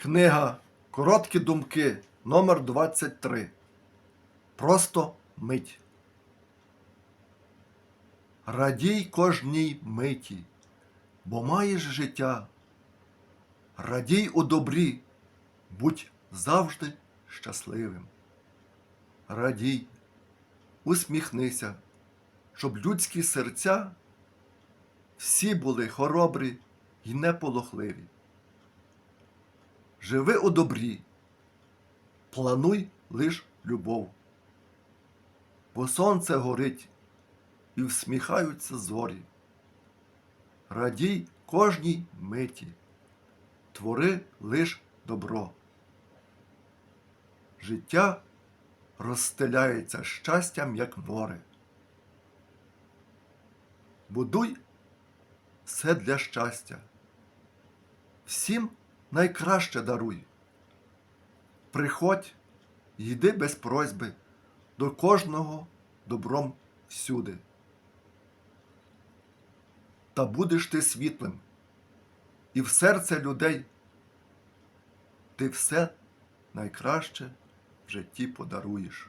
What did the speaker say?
Книга Короткі думки номер 23 Просто мить. Радій кожній миті, бо маєш життя. Радій у добрі, будь завжди щасливим. Радій, усміхнися, щоб людські серця всі були хоробрі й неполохливі. Живи у добрі, плануй лиш любов, бо сонце горить і всміхаються зорі. Радій кожній миті, твори лиш добро. Життя розстеляється щастям, як море. Будуй все для щастя. Всім найкраще даруй. Приходь, йди без просьби до кожного добром всюди. Та будеш ти світлим, і в серце людей ти все найкраще в житті подаруєш.